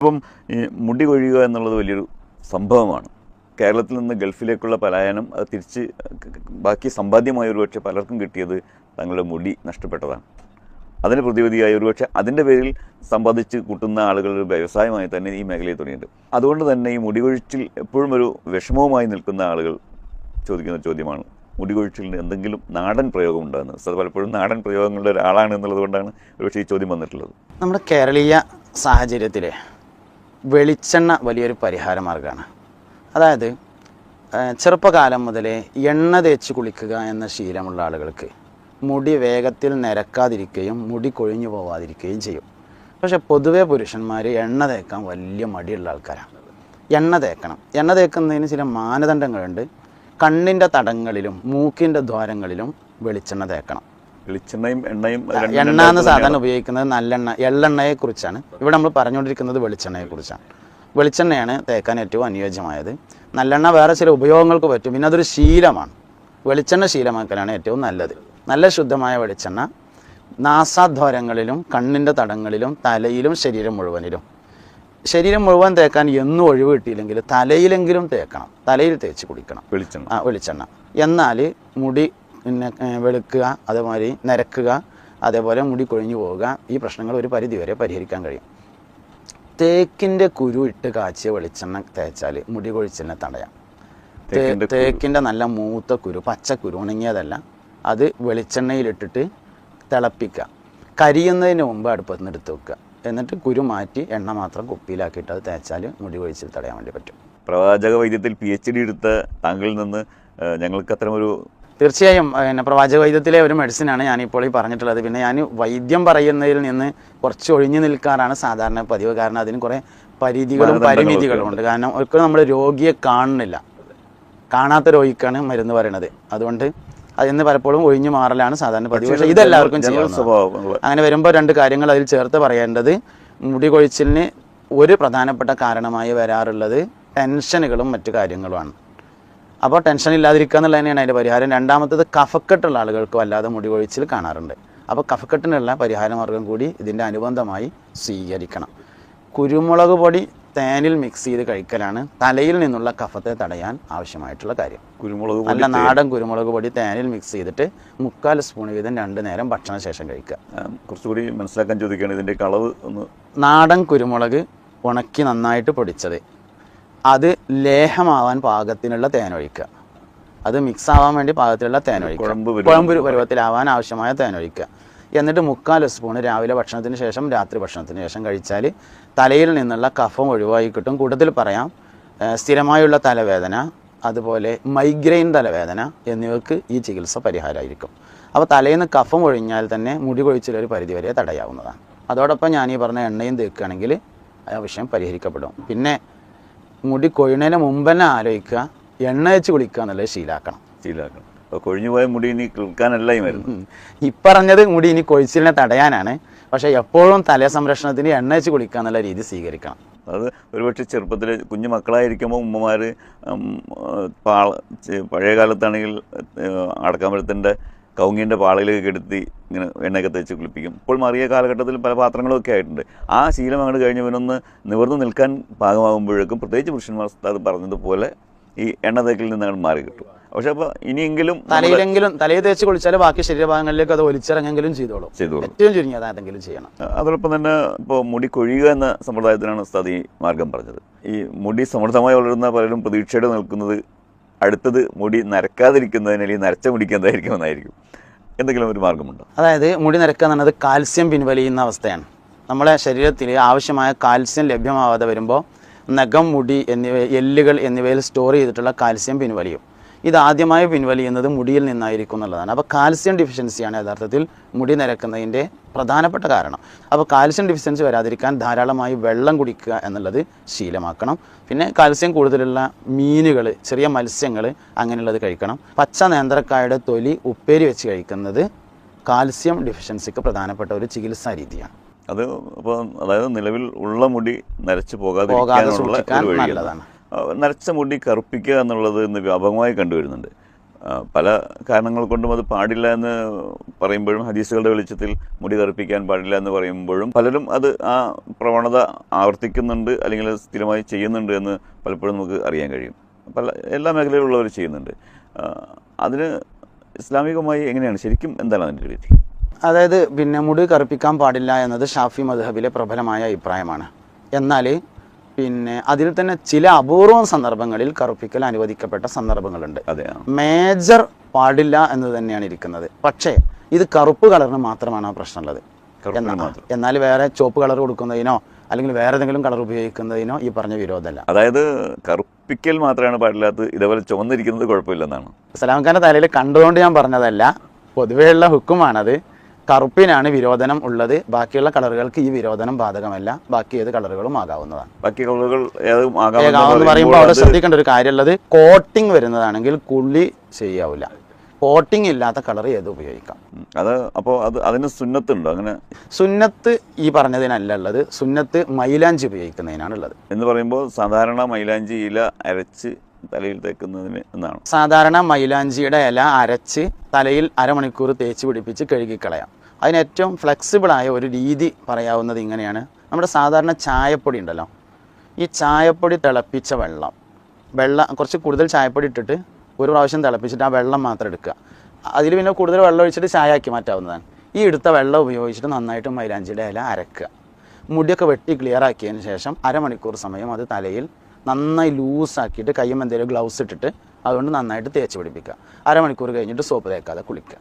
ഇപ്പം മുടി കൊഴിയുക എന്നുള്ളത് വലിയൊരു സംഭവമാണ്. കേരളത്തിൽ നിന്ന് ഗൾഫിലേക്കുള്ള പലായനം അത് തിരിച്ച് ബാക്കി സമ്പാദ്യമായ ഒരുപക്ഷെ പലർക്കും കിട്ടിയത് തങ്ങളുടെ മുടി നഷ്ടപ്പെട്ടതാണ്. അതിന് പ്രതിവിധിയായി ഒരുപക്ഷെ അതിന്റെ പേരിൽ സമ്പാദിച്ച് കൂട്ടുന്ന ആളുകളുടെ വ്യവസായമായി തന്നെ ഈ മേഖലയിൽ തുടങ്ങിയിട്ടുണ്ട്. അതുകൊണ്ട് തന്നെ ഈ മുടികൊഴിച്ചിൽ എപ്പോഴും ഒരു വിഷമവുമായി നിൽക്കുന്ന ആളുകൾ ചോദിക്കുന്ന ചോദ്യമാണ്. മുടി കൊഴിച്ചിലിന് എന്തെങ്കിലും നാടൻ പ്രയോഗം ഉണ്ടെന്ന് സാർ പലപ്പോഴും നാടൻ പ്രയോഗങ്ങളുടെ ഒരാളാണ് എന്നുള്ളത് കൊണ്ടാണ് ഒരുപക്ഷെ ഈ ചോദ്യം വന്നിട്ടുള്ളത്. നമ്മുടെ കേരളീയ സാഹചര്യത്തിൽ വെളിച്ചെണ്ണ വലിയൊരു പരിഹാര മാർഗമാണ് അതായത് ചെറുപ്പകാലം മുതലേ എണ്ണ തേച്ച് കുളിക്കുക എന്ന ശീലമുള്ള ആളുകൾക്ക് മുടി വേഗത്തിൽ നിരക്കാതിരിക്കുകയും മുടി കൊഴിഞ്ഞു പോവാതിരിക്കുകയും ചെയ്യും. പക്ഷെ പൊതുവേ പുരുഷന്മാർ എണ്ണ തേക്കാൻ വലിയ മടിയുള്ള ആൾക്കാരാണ്. എണ്ണ തേക്കണം. എണ്ണ തേക്കുന്നതിന് ചില മാനദണ്ഡങ്ങളുണ്ട്. കണ്ണിന്റെ തടങ്ങളിലും മൂക്കിന്റെ ദ്വാരങ്ങളിലും വെളിച്ചെണ്ണ തേക്കണം. വെളിച്ചെണ്ണയും എണ്ണയും എണ്ണ എന്ന് സാധാരണ ഉപയോഗിക്കുന്നത് നല്ലെണ്ണ എള്ളെണ്ണയെ കുറിച്ചാണ്. ഇവിടെ നമ്മൾ പറഞ്ഞുകൊണ്ടിരിക്കുന്നത് വെളിച്ചെണ്ണയെ കുറിച്ചാണ്. വെളിച്ചെണ്ണയാണ് തേക്കാൻ ഏറ്റവും അനുയോജ്യമായത്. നല്ലെണ്ണ വേറെ ചില ഉപയോഗങ്ങൾക്ക് പറ്റും. പിന്നെ അതൊരു ശീലമാണ്. വെളിച്ചെണ്ണ ശീലമാക്കലാണ് ഏറ്റവും നല്ലത്. നല്ല ശുദ്ധമായ വെളിച്ചെണ്ണ നാസാദ്വാരങ്ങളിലും കണ്ണിന്റെ തടങ്ങളിലും തലയിലും ശരീരം മുഴുവനിലും. ശരീരം മുഴുവൻ തേക്കാൻ എന്നും ഒഴിവ് കിട്ടിയില്ലെങ്കിൽ തലയിലെങ്കിലും തേക്കണം. തലയിൽ തേച്ച് കുടിക്കണം. വെളിച്ചെണ്ണ. ആ വെളിച്ചെണ്ണ. എന്നാൽ മുടി പിന്നെ വെളുക്കുക അതേമാതിരി നരക്കുക അതേപോലെ മുടി കൊഴിഞ്ഞു പോവുക ഈ പ്രശ്നങ്ങൾ ഒരു പരിധിവരെ പരിഹരിക്കാൻ കഴിയും. തേക്കിന്റെ കുരു ഇട്ട് കാച്ചിയ വെളിച്ചെണ്ണ തേച്ചാൽ മുടി കൊഴിച്ചിലിനെ തടയാം. കുരു. തേക്കിന്റെ നല്ല മൂത്ത കുരു പച്ചക്കുരു ഉണങ്ങിയതല്ല അത് വെളിച്ചെണ്ണയിലിട്ടിട്ട് തിളപ്പിക്കുക. കരിയുന്നതിന് മുമ്പ് അടുപ്പത്ത് നിന്ന് എടുത്ത് വെക്കുക. എന്നിട്ട് കുരു മാറ്റി എണ്ണ മാത്രം കുപ്പിയിലാക്കിയിട്ട് അത് തേച്ചാൽ മുടി കൊഴിച്ചിൽ തടയാൻ വേണ്ടി പറ്റും. പ്രവാചക വൈദ്യത്തിൽ പി എച്ച് ഡി എടുത്ത താങ്കളിൽ നിന്ന് ഞങ്ങൾക്ക് അത്തരമൊരു തീർച്ചയായും പിന്നെ പ്രവാചക വൈദ്യത്തിലെ ഒരു മെഡിസിനാണ് ഞാനിപ്പോൾ ഈ പറഞ്ഞിട്ടുള്ളത്. പിന്നെ ഞാൻ വൈദ്യം പറയുന്നതിൽ നിന്ന് കുറച്ച് ഒഴിഞ്ഞു നിൽക്കാറാണ് സാധാരണ പതിവ്. കാരണം അതിന് കുറേ പരിധികളും പരിമിതികളും ഉണ്ട്. കാരണം ഒരിക്കലും നമ്മൾ രോഗിയെ കാണുന്നില്ല. കാണാത്ത രോഗിക്കാണ് മരുന്ന് പറയണത്. അതുകൊണ്ട് അതിന്ന് പലപ്പോഴും ഒഴിഞ്ഞു മാറലാണ് സാധാരണ പതിവ്. പക്ഷേ ഇതെല്ലാവർക്കും ജനറൽ അങ്ങനെ വരുമ്പോൾ രണ്ട് കാര്യങ്ങൾ അതിൽ ചേർത്ത് പറയേണ്ടത് മുടി കൊഴിച്ചിലിന് ഒരു പ്രധാനപ്പെട്ട കാരണമായി വരാറുള്ളത് ടെൻഷനുകളും മറ്റു കാര്യങ്ങളുമാണ്. അപ്പോൾ ടെൻഷൻ ഇല്ലാതിരിക്കുക എന്നുള്ളത് തന്നെയാണ് അതിന്റെ പരിഹാരം. രണ്ടാമത്തത് കഫക്കെട്ടുള്ള ആളുകൾക്ക് വല്ലാതെ മുടി കൊഴിച്ചിൽ കാണാറുണ്ട്. അപ്പോൾ കഫക്കെട്ടിനുള്ള പരിഹാര മാർഗം കൂടി ഇതിന്റെ അനുബന്ധമായി സ്വീകരിക്കണം. കുരുമുളക് പൊടി തേനിൽ മിക്സ് ചെയ്ത് കഴിക്കലാണ് തലയിൽ നിന്നുള്ള കഫത്തെ തടയാൻ ആവശ്യമായിട്ടുള്ള കാര്യം. കുരുമുളക് നല്ല നാടൻ കുരുമുളക് പൊടി തേനിൽ മിക്സ് ചെയ്തിട്ട് മുക്കാൽ സ്പൂൺ വീതം രണ്ട് നേരം ഭക്ഷണ ശേഷം കഴിക്കുക കുറച്ചുകൂടി മനസ്സിലാക്കാൻ ചോദിക്കുകയാണ് ഇതിന്റെ കളവ് ഒന്ന്. നാടൻ കുരുമുളക് ഉണക്കി നന്നായിട്ട് പൊടിച്ചത്. അത് ലേഹമാവാൻ പാകത്തിനുള്ള തേനൊഴിക്കുക. അത് മിക്സ് ആവാൻ വേണ്ടി പാകത്തിലുള്ള തേനൊഴിക്കുക. കുഴമ്പ് പരുവം. കുഴമ്പ് പരുവത്തിലാവാൻ ആവശ്യമായ തേൻ ഒഴിക്കുക എന്നിട്ട് മുക്കാൽ സ്പൂൺ രാവിലെ ഭക്ഷണത്തിന് ശേഷം രാത്രി ഭക്ഷണത്തിന് ശേഷം കഴിച്ചാൽ തലയിൽ നിന്നുള്ള കഫം ഒഴിവായി കിട്ടും. കൂടുതൽ പറയാം സ്ഥിരമായുള്ള തലവേദന അതുപോലെ മൈഗ്രെയിൻ തലവേദന എന്നിവർക്ക് ഈ ചികിത്സ പരിഹാരമായിരിക്കും അപ്പോൾ തലയിൽ നിന്ന് കഫം ഒഴിഞ്ഞാൽ തന്നെ മുടി കൊഴിച്ചിലൊരു പരിധിവരെ തടയാവുന്നതാണ്. അതോടൊപ്പം ഞാൻ ഈ പറഞ്ഞ എണ്ണയും തേക്കുകയാണെങ്കിൽ ആ വിഷയം പരിഹരിക്കപ്പെടും. പിന്നെ മുടി കൊഴിയുന്നതിന് മുമ്പ് തന്നെ ആലോചിക്കുക. എണ്ണ വെച്ച് കുളിക്കുക എന്നുള്ളത് ശീലാക്കണം. ശീലാക്കണം. അപ്പോൾ കൊഴിഞ്ഞുപോയ മുടി ഇനി കിൾക്കാനല്ല ഈ മരുന്ന്. ഇപ്പറഞ്ഞത് മുടി ഇനി കൊഴിച്ചിലിനെ തടയാനാണ്. പക്ഷേ എപ്പോഴും തല സംരക്ഷണത്തിന് എണ്ണ വെച്ച് കുളിക്കുക എന്നുള്ള രീതി സ്വീകരിക്കണം. അത് ഒരുപക്ഷെ ചെറുപ്പത്തിൽ കുഞ്ഞു മക്കളായിരിക്കുമ്പോൾ ഉമ്മമാർ പാള പഴയ കാലത്താണെങ്കിൽ അടക്കാമരത്തിന്റെ കൗങ്ങിന്റെ പാളയിലേക്ക് കെടുത്തി ഇങ്ങനെ എണ്ണയൊക്കെ തേച്ച് കുളിപ്പിക്കും. ഇപ്പോൾ മറിയ കാലഘട്ടത്തിൽ പല പാത്രങ്ങളൊക്കെ ആയിട്ടുണ്ട്. ആ ശീലം അങ്ങോട്ട് കഴിഞ്ഞ് പിന്നൊന്ന് നിവർന്ന് നിൽക്കാൻ പാകമാകുമ്പോഴേക്കും പ്രത്യേകിച്ച് പുരുഷന്മാർ അത് പറഞ്ഞതുപോലെ ഈ എണ്ണ തേക്കിൽ നിന്ന് അങ്ങോട്ട് മാറി കിട്ടും. പക്ഷെ അപ്പോൾ ഇനിയെങ്കിലും തലയിലെങ്കിലും തലയിൽ തേച്ച് കുളിച്ചാൽ ബാക്കി ശരീരഭാഗങ്ങളിലേക്ക് അത് ഒലിച്ചിറങ്ങെങ്കിലും ചെയ്തോളൂ. ചെയ്തോളൂ. ഏറ്റവും ചുരുങ്ങിയത് അതെങ്കിലും ചെയ്യണം. അതോടൊപ്പം തന്നെ ഇപ്പോൾ മുടി കൊഴിയുക എന്ന സമ്പ്രദായത്തിനാണ് ഉസ്താദ് ഈ മാർഗം പറഞ്ഞത്. ഈ മുടി സമൃദ്ധമായി വളരുന്ന പലരും പ്രതീക്ഷയോടെ നിൽക്കുന്നത് അടുത്തത് മുടി നരക്കാതിരിക്കുന്നതിന് അല്ലെങ്കിൽ നരച്ച മുടിക്ക് എന്തായിരിക്കും എന്നായിരിക്കും. എന്തെങ്കിലും ഒരു മാർഗമുണ്ടോ? അതായത് മുടി നരക്കുക എന്ന് പറയുന്നത് കാൽസ്യം പിൻവലിയുന്ന അവസ്ഥയാണ്. നമ്മളെ ശരീരത്തിൽ ആവശ്യമായ കാൽസ്യം ലഭ്യമാവാതെ വരുമ്പോൾ നഖം മുടി എന്നിവ എല്ലുകൾ എന്നിവയിൽ സ്റ്റോർ ചെയ്തിട്ടുള്ള കാൽസ്യം പിൻവലിയും. ഇത് ആദ്യമായി പിൻവലിയുന്നത് മുടിയിൽ നിന്നായിരിക്കും എന്നുള്ളതാണ്. അപ്പോൾ കാൽസ്യം ഡെഫിഷ്യൻസിയാണ് യഥാർത്ഥത്തിൽ മുടി നിരക്കുന്നതിന്റെ പ്രധാനപ്പെട്ട കാരണം. അപ്പോൾ കാൽസ്യം ഡെഫിഷ്യൻസി വരാതിരിക്കാൻ ധാരാളമായി വെള്ളം കുടിക്കുക എന്നുള്ളത് ശീലമാക്കണം. പിന്നെ കാൽസ്യം കൂടുതലുള്ള മീനുകൾ ചെറിയ മത്സ്യങ്ങൾ അങ്ങനെയുള്ളത് കഴിക്കണം. പച്ച നേന്ത്രക്കായുടെ തൊലി ഉപ്പേരി വെച്ച് കഴിക്കുന്നത് കാൽസ്യം ഡെഫിഷ്യൻസിക്ക് പ്രധാനപ്പെട്ട ഒരു ചികിത്സാ രീതിയാണ്. അത് അപ്പോൾ അതായത് നിലവിൽ ഉള്ള മുടി നരച്ചു പോകാതെ നല്ലതാണ്. നരച്ച മുടി കറുപ്പിക്കുക എന്നുള്ളത് ഇന്ന് വ്യാപകമായി കണ്ടുവരുന്നുണ്ട്. പല കാരണങ്ങൾ കൊണ്ടും അത് പാടില്ല എന്ന് പറയുമ്പോഴും ഹദീസുകളുടെ വെളിച്ചത്തിൽ മുടി കറുപ്പിക്കാൻ പാടില്ല എന്ന് പറയുമ്പോഴും പലരും അത് ആ പ്രവണത ആവർത്തിക്കുന്നുണ്ട് അല്ലെങ്കിൽ സ്ഥിരമായി ചെയ്യുന്നുണ്ട് എന്ന് പലപ്പോഴും നമുക്ക് അറിയാൻ കഴിയും. പല എല്ലാ മേഖലയിലുള്ളവർ ചെയ്യുന്നുണ്ട്. അതിന് ഇസ്ലാമികമായി എങ്ങനെയാണ്? ശരിക്കും എന്താണ് അതിന്റെ രീതി? അതായത് പിന്നെ മുടി കറുപ്പിക്കാൻ പാടില്ല എന്നത് ഷാഫി മദ്ഹബിലെ പ്രബലമായ അഭിപ്രായമാണ്. എന്നാൽ പിന്നെ അതിൽ തന്നെ ചില അപൂർവം സന്ദർഭങ്ങളിൽ കറുപ്പിക്കൽ അനുവദിക്കപ്പെട്ട സന്ദർഭങ്ങളുണ്ട്. അതെ മേജർ പാടില്ല എന്ന് തന്നെയാണ് ഇരിക്കുന്നത്. പക്ഷേ ഇത് കറുപ്പ് കളറിന് മാത്രമാണ് ആ പ്രശ്നമുള്ളത്. എന്നാൽ വേറെ ചുവപ്പ് കളർ കൊടുക്കുന്നതിനോ അല്ലെങ്കിൽ വേറെ ഏതെങ്കിലും കളർ ഉപയോഗിക്കുന്നതിനോ ഈ പറഞ്ഞ വിരോധമല്ല. അതായത് കറുപ്പിക്കൽ മാത്രമാണ് പാടില്ലാത്തത് ഇതേപോലെ ചുവന്നിരിക്കുന്നത് കുഴപ്പമില്ലെന്നാണ്. സലാം ഖാന്റെ തലയിൽ കണ്ടുകൊണ്ട് ഞാൻ പറഞ്ഞതല്ല പൊതുവെയുള്ള ഹുക്കുമാണത്. കറുപ്പിനാണ് വിരോധനം ഉള്ളത്. ബാക്കിയുള്ള കളറുകൾക്ക് ഈ വിരോധനം ബാധകമല്ല. ബാക്കി ഏത് കളറുകളും ആകാവുന്നതാണ്. ബാക്കി കളറുകൾ ഏതും ആകാമെന്ന് ഏകാവെന്ന് പറയുമ്പോൾ പറയുമ്പോൾ അവിടെ ശ്രദ്ധിക്കേണ്ട ഒരു കാര്യമുള്ളത് കോട്ടിംഗ് വരുന്നതാണെങ്കിൽ കുള്ളി ചെയ്യാവില്ല കോട്ടിംഗ് ഇല്ലാത്ത കളർ ഏത് ഉപയോഗിക്കാം? അത് അപ്പോൾ അത് അതിന് സുന്നത്തുണ്ടോ അങ്ങനെ സുന്നത്ത് ഈ പറഞ്ഞതിനല്ല ഉള്ളത്. സുന്നത്ത് മൈലാഞ്ചി ഉപയോഗിക്കുന്നതിനാണ് ഉള്ളത്. എന്ന് പറയുമ്പോൾ സാധാരണ മൈലാഞ്ചി ഇല അരച്ച് തലയിൽ തേക്കുന്നതിന് എന്നാണ്. സാധാരണ മൈലാഞ്ചിയുടെ ഇല അരച്ച് തലയിൽ അരമണിക്കൂർ തേച്ച് പിടിപ്പിച്ച് കഴുകിക്കളയാം. അതിന് ഏറ്റവും ഫ്ലെക്സിബിളായ ഒരു രീതി പറയാവുന്നത് ഇങ്ങനെയാണ്. നമ്മുടെ സാധാരണ ചായപ്പൊടി ഉണ്ടല്ലോ. ഈ ചായപ്പൊടി തിളപ്പിച്ച വെള്ളം. വെള്ളം കുറച്ച് കൂടുതൽ ചായപ്പൊടി ഇട്ടിട്ട് ഒരു പ്രാവശ്യം തിളപ്പിച്ചിട്ട് ആ വെള്ളം മാത്രം എടുക്കുക. അതിൽ പിന്നെ കൂടുതൽ വെള്ളം ഒഴിച്ചിട്ട് ചായ ആക്കി മാറ്റാവുന്നതാണ്. ഈ എടുത്ത വെള്ളം ഉപയോഗിച്ചിട്ട് നന്നായിട്ട് മൈലാഞ്ചിയുടെ ഇല അരക്കുക. മുടിയൊക്കെ വെട്ടി ക്ലിയർ ആക്കിയതിന് ശേഷം അരമണിക്കൂർ സമയം അത് തലയിൽ നന്നായി ലൂസാക്കിയിട്ട് കയ്യും എന്തെങ്കിലും ഗ്ലൗസ് ഇട്ടിട്ട് അതുകൊണ്ട് നന്നായിട്ട് തേച്ച് പിടിപ്പിക്കുക. അരമണിക്കൂർ കഴിഞ്ഞിട്ട് സോപ്പ് തേക്കാതെ കുളിക്കുക.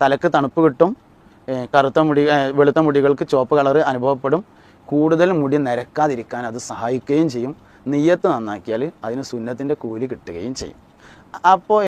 തലക്ക് തണുപ്പ് കിട്ടും. കറുത്ത മുടി വെളുത്ത മുടികൾക്ക് ചുവപ്പ് കളർ അനുഭവപ്പെടും. കൂടുതൽ മുടി നിരക്കാതിരിക്കാൻ അത് സഹായിക്കുകയും ചെയ്യും. നെയ്യത്ത് നന്നാക്കിയാൽ അതിന് സുന്നത്തിന്റെ കൂലി കിട്ടുകയും ചെയ്യും. അപ്പോൾ